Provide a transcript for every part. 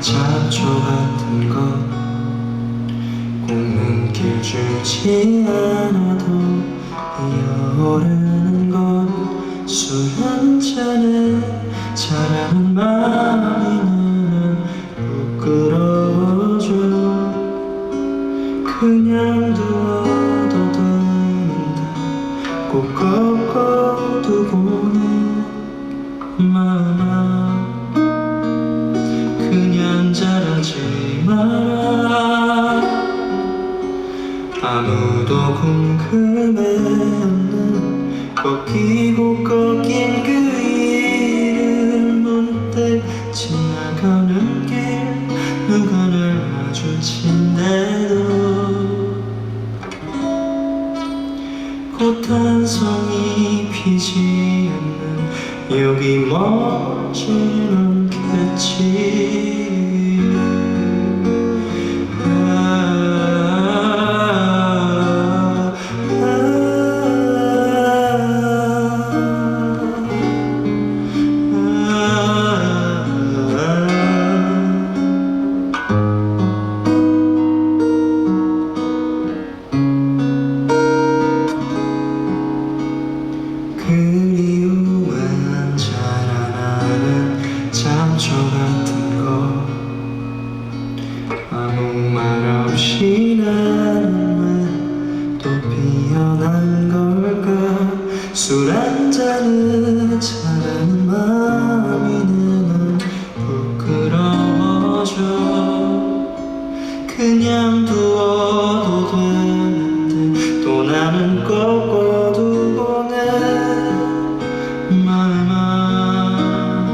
잡초 같은 것. 공눈길 주지 않아도 이어오르는 것술 한 잔에 마음이 나는 부끄러워져. 그냥 두어도 되는데 꼭 꺾어두고 내 마마 아무도 궁금해 없는 꺾이고 꺾인 그 이름 문득 지나가는 길 누가 날 마주친대도 꽃 한 송이 피지 않는 여기 멀진 않겠지 왜또 피어난 걸까? 술 한 잔은 잘하는 마음이 나는 부끄러워져. 그냥 두어도 되는데 또 나는 꺾어두고 내. 마음아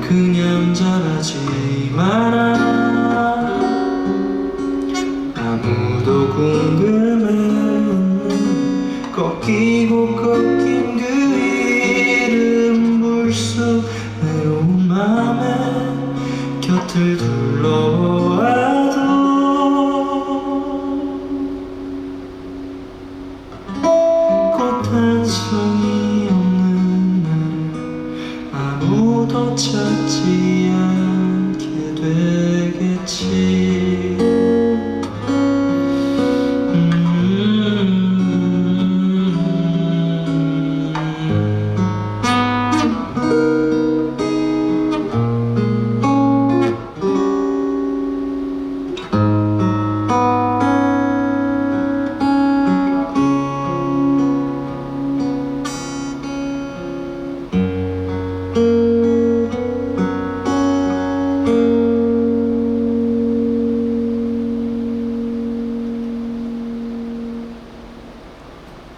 그냥 자라지 마라 아무도 궁금해 꺾이고 꺾인 그 이름 불쑥 외로운 맘에 곁을 둘러와도 꽃한 송이 없는 날 아무도 찾지 않게 되겠지